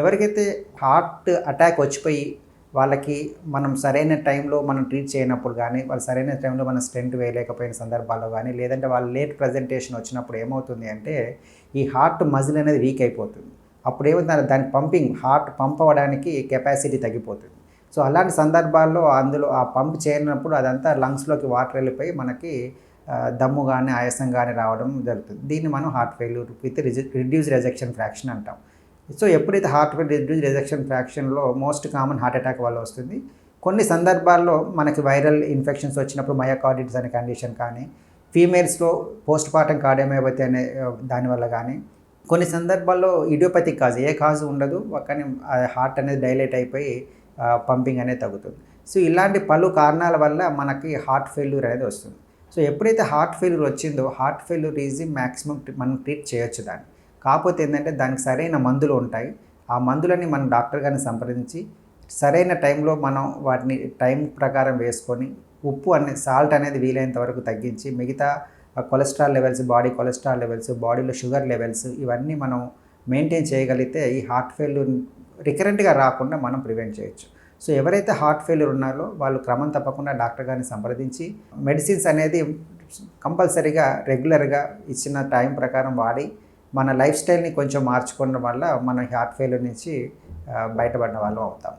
ఎవరికైతే heart attack వచ్చిపోయి వాళ్ళకి మనం సరైన టైంలో మనం ట్రీట్ చేయనప్పుడు కానీ వాళ్ళు సరైన టైంలో మనం స్టెంట్ వేయలేకపోయిన సందర్భాల్లో కానీ లేదంటే వాళ్ళు లేట్ ప్రజెంటేషన్ వచ్చినప్పుడు ఏమవుతుంది అంటే ఈ హార్ట్ మజిల్ అనేది వీక్ అయిపోతుంది. అప్పుడు ఏమవుతుంది దాని పంపింగ్ హార్ట్ పంప్ అవ్వడానికి కెపాసిటీ తగ్గిపోతుంది. సో అలాంటి సందర్భాల్లో అందులో ఆ పంప్ చేయనప్పుడు అదంతా లంగ్స్లోకి వాటర్ వెళ్ళిపోయి మనకి దమ్ము కానీ ఆయాసం కానీ రావడం జరుగుతుంది. దీన్ని మనం heart failure with reduce ejection fraction అంటాం. సో ఎప్పుడైతే హార్ట్ ఫెయిల్ రిడ్యూస్ ఫ్రాక్షన్లో మోస్ట్ కామన్ హార్ట్ అటాక్ వల్ల వస్తుంది. కొన్ని సందర్భాల్లో మనకి వైరల్ ఇన్ఫెక్షన్స్ వచ్చినప్పుడు మయోకార్డిటిస్ అనే కండిషన్ కానీ ఫీమేల్స్లో పోస్ట్ పార్టం కార్డియోమయోపతి అనే దానివల్ల కానీ కొన్ని సందర్భాల్లో ఇడియోపతిక్ కాజ్ ఏ కాజ్ ఉండదు. కానీ హార్ట్ అనేది డైలేట్ అయిపోయి పంపింగ్ అనేది తగ్గుతుంది. సో ఇలాంటి పలు కారణాల వల్ల మనకి హార్ట్ ఫెయిల్యూర్ అనేది వస్తుంది. సో ఎప్పుడైతే హార్ట్ ఫెయిల్యూర్ వచ్చిందో హార్ట్ ఫెయిల్యూర్ ఈజీ మ్యాక్సిమం మనం ట్రీట్ చేయొచ్చు దాన్ని. కాకపోతే ఏంటంటే దానికి సరైన మందులు ఉంటాయి. ఆ మందులని మనం డాక్టర్ గారిని సంప్రదించి సరైన టైంలో మనం వాటిని టైం ప్రకారం వేసుకొని ఉప్పు అనే సాల్ట్ అనేది వీలైనంత వరకు తగ్గించి మిగతా cholesterol levels body cholesterol levels బాడీలో షుగర్ లెవెల్స్ ఇవన్నీ మనం మెయింటైన్ చేయగలిగితే ఈ హార్ట్ ఫెయిల్యూర్ రికరెంట్గా రాకుండా మనం ప్రివెంట్ చేయొచ్చు. సో ఎవరైతే హార్ట్ ఫెయిల్యూర్ ఉన్నారో వాళ్ళు క్రమం తప్పకుండా డాక్టర్ గారిని సంప్రదించి మెడిసిన్స్ అనేది కంపల్సరీగా రెగ్యులర్గా ఇచ్చిన టైం ప్రకారం వాడి మన లైఫ్ స్టైల్ని కొంచెం మార్చుకోవడం వల్ల మన హార్ట్ ఫెయిల్యూర్ నుంచి బయటపడిన వాళ్ళు అవుతాం.